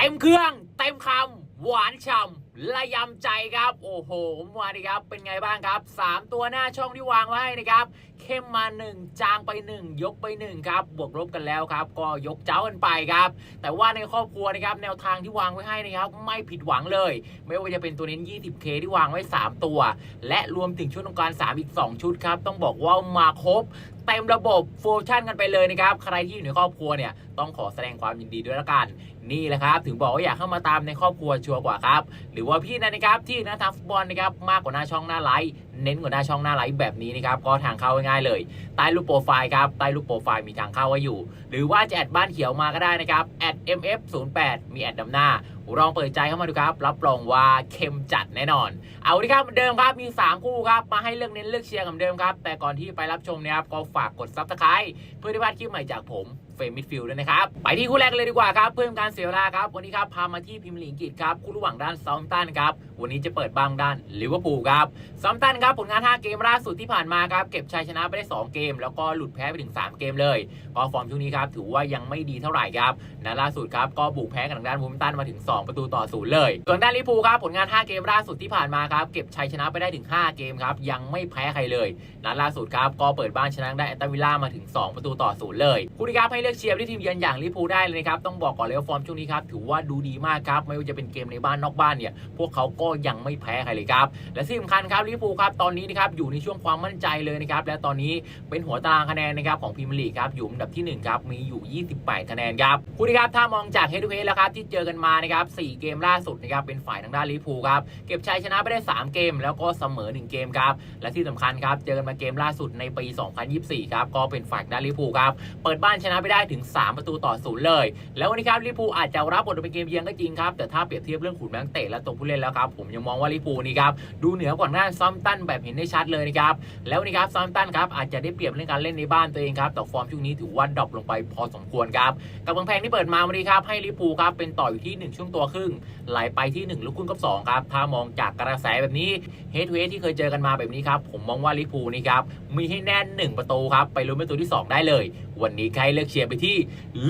เต็มเครื่องเต็มคำหวานฉ่ำละยำใจครับ โอ้โหมาดีครับ เป็นไงบ้างครับ 3 ตัวหน้าช่องที่วางไว้นะครับ เข้มมา 1 จางไป 1 ยกไป 1 ครับ บวกลบกันแล้วครับ ก็ยกเจ้ากันไปครับ แต่ว่าในครอบครัวนะครับ แนวทางที่วางไว้ให้นะครับ ไม่ผิดหวังเลย ไม่ว่าจะเป็นตัวเน้น 20K ที่วางไว้ 3 ตัว และรวมถึงชุดตรงการ3อีก 2 ชุดครับ ต้องบอกว่ามาครบเต็มระบบโฟชั่นกันไปเลยนะครับ ใครที่อยู่ในครอบครัวเนี่ย ต้องขอแสดงความยินดีด้วยละกัน นี่แหละครับ ถึงบอกว่าอยากเข้ามาตามในครอบครัวชัวร์กว่าครับ หรือว่าพี่นะครับที่น้าทางฟุตบอลนะครับมากกว่าหน้าช่องหน้าไลฟ์เน้นกว่าหน้าช่องหน้าไลฟ์แบบนี้นะครับก็ทางเข้าง่ายเลย ใต้รูปโปรไฟล์ครับใต้รูปโปรไฟล์มีทางเข้าไว้อยู่ หรือว่าจะแอดบ้านเขียวมาก็ได้นะครับแอด mf08 มีแอดนำหน้าลองเปิดใจเข้ามาดูครับ รับรองว่าเข้มจัดแน่นอน เอาดีครับเหมือนเดิมครับมี 3 คู่ครับ มาให้เลือกเน้นเลือกเชียร์กันเหมือนเดิมครับ แต่ก่อนที่ไปรับชมนี่ยครับก็ฝากกดซับสไคร b ์เพื่อที่พลาดคลิปใหม่จากผม เฟรมมิดฟิลด้วยนะครับ ไปที่คู่แรกเลยดีกว่าครับ เพื่อเป็นการเสียเวลาครับ วันนี้ครับพามาที่พิมลีงกิตครับคู่ระหว่างด้านซาท์ตันครับ วันนี้จะเปิดบ้างด้านลิเวอร์พูลครับซาท์ตันครับผลงาน 5 เกมล่าสุดที่ผ่านมาครับเก็บชัยชนะไปได้ 2 เกม แล้วก็หลุดแพ้ไปถึง 3 เกมเลย ก็ฟอร์มช่วงนี้ครับถือว่ายังไม่ดีเท่าไหร่ครับนัดล่าสุดครับก็บุกแพ้กับทางด้านวูมตันมาถึง 2 ประตูต่อศูนย์เลย ส่วนด้านลิเวอร์พูลครับผลงาน 5 เกมล่าสุดที่ผ่านมาครับเก็บชัยชนะไปได้ถึง 5 เกมครับยังไม่แพ้ใครเลยนัดล่าสุดครับก็เปิดบ้านชนะได้แอตตาวิลล่ามาถึง 2 ประตูต่อศูนย์เลยคู่นี้ครับให้เลือกเชียร์ที่ทีมเยือนอย่างลิเวอร์พูลได้เลยนะครับต้องบอกก่อนเลยว่าฟอร์มช่วงนี้ครับถือว่าดูดีมากครับไม่ว่าจะเป็นเกมในบ้านนอกบ้านเนี่ยพวกเขาก็็ยังไม่แพ้ใครเลยครับ และที่สำคัญครับลิเวอร์พูลครับตอนนี้นะครับอยู่ในช่วงความมั่นใจเลยนะครับและตอนนี้เป็นหัวตารางคะแนนนะครับของพรีเมียร์ลีกครับอยู่อันดับที่หนึ่งครับมีอยู่ 28 คะแนนครับคู่นี้ครับถ้ามองจากเฮดทูเฮดแล้วครับที่เจอกันมานะครับ4เกมล่าสุดนะครับเป็นฝ่ายทางด้านลิเวอร์พูลครับเก็บชัยชนะไปได้ 3 เกม แล้วก็เสมอ 1 เกมครับและที่สำคัญครับเจอกันมาเกมล่าสุดในปี 2024 ครับก็เป็นฝ่ายด้านลิเวอร์พูลครับเปิดบ้านชนะไปได้ถึง 3 ประตูต่อศูนย์เลย แล้ววันนี้ครับลิเวอร์พูลอาจจะรับบทเป็นเกมเยือนก็จริงครับแต่ถ้าเปรียบเทียบเรื่องขุนนักเตะและตัวผู้เล่นแล้วครับผมยังมองว่าลิเวอร์พูนี่ครับดูเหนือกว่าด้านซัมตันแบบเห็นได้ชัดเลยนะครับแล้วนนี้ครับซัมตันครับอาจจะได้เปรียบเรื่องการเล่นในบ้านตัวเองครับแต่ฟอร์มช่วงนี้ถือว่าดรอปลงไปพอสมควรครับกับกำแพงที่เปิดมาวันนี้ครับให้ลิเวอร์พูครับเป็นต่ออยู่ที่ 1 ช่วงตัวครึ่งไหลไปที่ 1 ลูกครึ่งกับ2ครับถ้ามองจากกระแสแบบนี้เฮดเฮดที่เคยเจอกันมาแบบนี้ครับผมมองว่าลิเวอร์พูนี่ครับมีให้แน่น 1 ประตูครับไปลุ้นประตูที่ 2 ได้เลย วันนี้ใครเลือกเชียร์ไปที่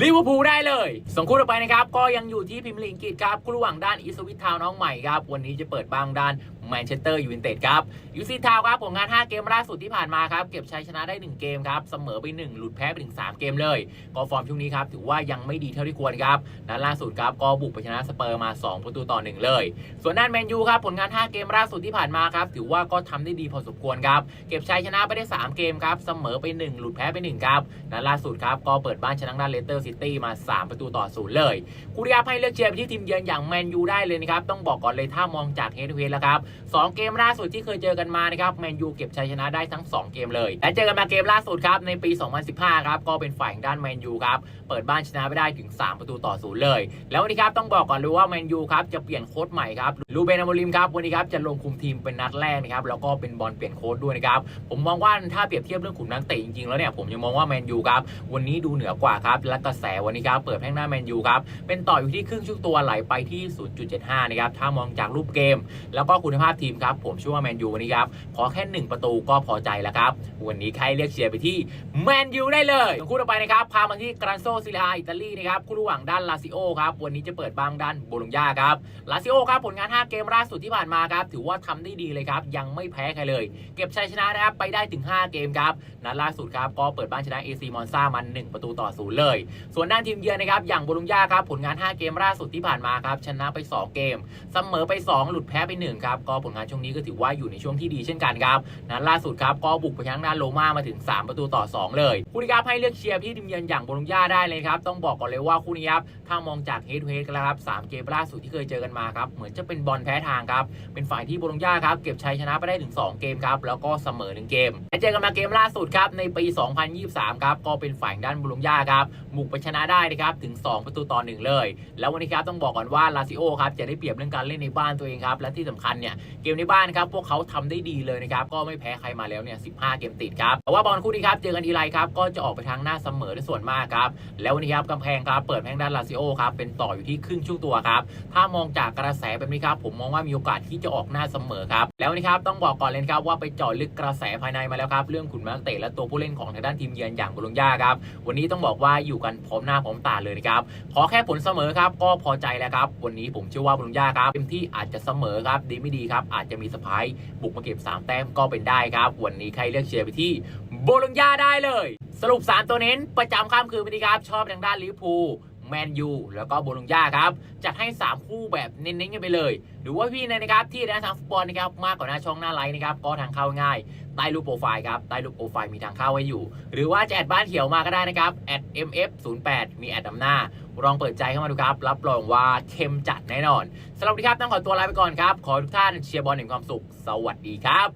ลิเวอร์พูลได้เลยส่งคู่ต่อไปนะครับก็ยังอยู่ที่พิมลีกอังกฤษครับคู่ระหว่างด้านอีสวิตทาวน้องใหม่ครับวันนี้จะเปิดบางด้าน แมนเชสเตอร์ยูไนเต็ดครับยูซีทาวครับผลงาน 5 เกมล่าสุดที่ผ่านมาครับ เก็บชัยชนะได้ 1 เกมครับ เสมอไป 1 หลุดแพ้ไปถึง 3 เกมเลย ก็ฟอร์มช่วงนี้ครับ ถือว่ายังไม่ดีเท่าที่ควรครับนัดล่าสุดครับ ก็บุกไปชนะสเปอร์มา 2 ประตูต่อ 1 เลย ส่วนด้านแมนยูครับผลงาน 5 เกมล่าสุดที่ผ่านมาครับถือว่าก็ทำได้ดีพอสมควรครับเก็บชัยชนะไปได้ 3 เกมครับเสมอไป 1 หลุดแพ้ไป1ครับนัดล่าสุดครับก็เปิดบ้านชนะด้านเลสเตอร์ซิตี้มา 3 ประตูต่อศูนย์เลยคู่ที่ครับให้เลือกเชียร์ไปที่ทีมเยือนอย่างแมนยูได้เลยนะครับต้องบอกก่อนเลยถ้ามองจากเฮดเฮดแล้วครับสองเกมล่าสุดที่เคยเจอกันมานะครับแมนยูเก็บชัยชนะได้ทั้ง 2 เกมเลย และเจอกันมาเกมล่าสุดครับในปี 2015 ครับก็เป็นฝ่ายด้านแมนยูครับเปิดบ้านชนะไปได้ถึง 3 ประตูต่อศูนย์เลย แล้ววันนี้ครับต้องบอกก่อนเลยว่าแมนยูครับจะเปลี่ยนโค้ชใหม่ครับลูเบนอโมริมครับวันนี้ครับจะลงคุมทีมเป็นนัดแรกนะครับแล้วก็เป็นบอลเปลี่ยนโค้ชด้วยนะครับผมมองว่าถ้าเปรียบเทียบเรื่องขุนนักเตะจริงๆแล้วเนี่ยผมยังมองว่าแมนยูครับวันนี้ดูเหนือกว่าครับและกระแสวันนี้ครับเปิดแพ่งหน้าแมนยูครับเป็นต่ออยู่ที่ครึ่งช่วตัวไหลไปที่ 0.75 นะครับถ้ามองจากรูปเกม แล้วก็คุณภาพทีมครับ ผมเชื่อว่าแมนยูวันนี้ครับ ขอแค่ 1 ประตูก็พอใจแล้วครับ วันนี้ใครเรียกเชียร์ไปที่แมนยูได้เลยคู่ต่อไปนะครับ พามาที่กราโซซิลาอิตาลีนะครับคู่ระหว่างด้านลาซิโอครับ วันนี้จะเปิดบ้างด้านโบโลญญาครับ ลาซิโอครับผลงาน 5 เกมล่าสุดที่ผ่านมาครับ ถือว่าทำได้ดีเลยครับ ยังไม่แพ้ใครเลย เก็บชัยชนะนะครับ ไปได้ถึง 5 เกมครับ นัดล่าสุดครับ ก็เปิดบ้านชนะเอซีมอนซามัน 1 ประตูต่อศูนย์เลย ส่วนด้านทีมเยือนนะครับ อย่างโบโลญญาครับ ผลงาน 5 เกมล่าสุดที่ผ่านมาครับ ชนะไป 2 เกม เสมอไป 2 หลุดแพ้ไป1ครับก็ผลงานช่วงนี้ก็ถือว่าอยู่ในช่วงที่ดีเช่นกันครับนั้นล่าสุดครับก็บุกไปชนะด้านโรม่ามาถึง 3 ประตูต่อ 2 เลยคู่นี้ครับให้เลือกเชียร์ที่ทีมเยือนอย่างโบโลญญาได้เลยครับต้องบอกก่อนเลยว่าคู่นี้ครับถ้ามองจากเฮดทูเฮดกันแล้วครับ3เกมล่าสุดที่เคยเจอกันมาครับเหมือนจะเป็นบอลแพ้ทางครับเป็นฝ่ายที่โบโลญญาครับเก็บชัยชนะไปได้ถึง 2 เกมครับแล้วก็เสมอ1เกมและเจอกันมาเกมล่าสุดครับในปี 2023 ครับก็เป็นฝ่ายด้านโบโลญญาครับบุกไปชนะได้นะครับถึง 2 ประตูต่อ 1 เลย แล้ววันนี้ครับต้องบอกก่อนว่าลาซิโอครับจะได้เปรียบเรื่องการเล่นในบ้านตัวเองครับและที่สำคัญเนี่ยเกมในบ้านครับพวกเขาทำได้ดีเลยนะครับก็ไม่แพ้ใครมาแล้วเนี่ย15 เกมติดครับแต่ว่าบอลคู่นี้ครับเจอกันทีไรครับก็จะออกไปทางหน้าเสมอในส่วนมากครับแล้ววันนี้ครับกำแพงครับเปิดแพงด้านลาซิโอครับเป็นต่ออยู่ที่ครึ่งช่วงตัวครับถ้ามองจากกระแสแบบนี้ครับผมมองว่ามีโอกาสที่จะออกหน้าเสมอครับแล้วนี้ครับต้องบอกก่อนเลยครับว่าไปเจาะลึกกระแสภายในมาแล้วครับเรื่องขุนนักเตะและตัวผู้เล่นของทางด้านทีมเยือนอย่างบุรุงย่าครับวันนี้ต้องบอกว่าอยู่กันพร้อมหน้าพร้อมตาเลยนะครับขอแค่ผลเสมอครับก็พอใจแล้วครับวันนี้ผมเชื่อว่าบุรุงยาครับเต็มที่อาจจะเสมอครับดีไม่ดีครับอาจจะมีสปายบุกมาเก็บ 3 แต้มก็เป็นได้ครับ วันนี้ใครเลือกเชียร์ไปที่โบลงยาได้เลย สรุป 3 ตัวเน้นประจำข้ามคืนวันนี้ครับ ชอบทางด้านลิเวอร์พูล แมนยูแล้วก็โบลุงย่าครับ จัดให้ 3 คู่แบบเน้นๆกันไปเลย หรือว่าพี่นะครับที่ได้ทางฟุตบอลนะครับมากกว่าหน้าช่องหน้าไลน์นะครับก็ทางเข้าง่ายใต้รูปโปรไฟล์ครับใต้รูปโปรไฟล์มีทางเข้าไว้อยู่ หรือว่าจะแอดบ้านเขียวมาก็ได้นะครับแอด mf08 มีแอดนำหน้าลองเปิดใจเข้ามาดูครับ รับรองว่าเข้มจัดแน่นอนสำหรับวันนี้ครับต้องขอตัวลาไปก่อนครับ ขอทุกท่านเชียร์บอลแห่งความสุข สวัสดีครับ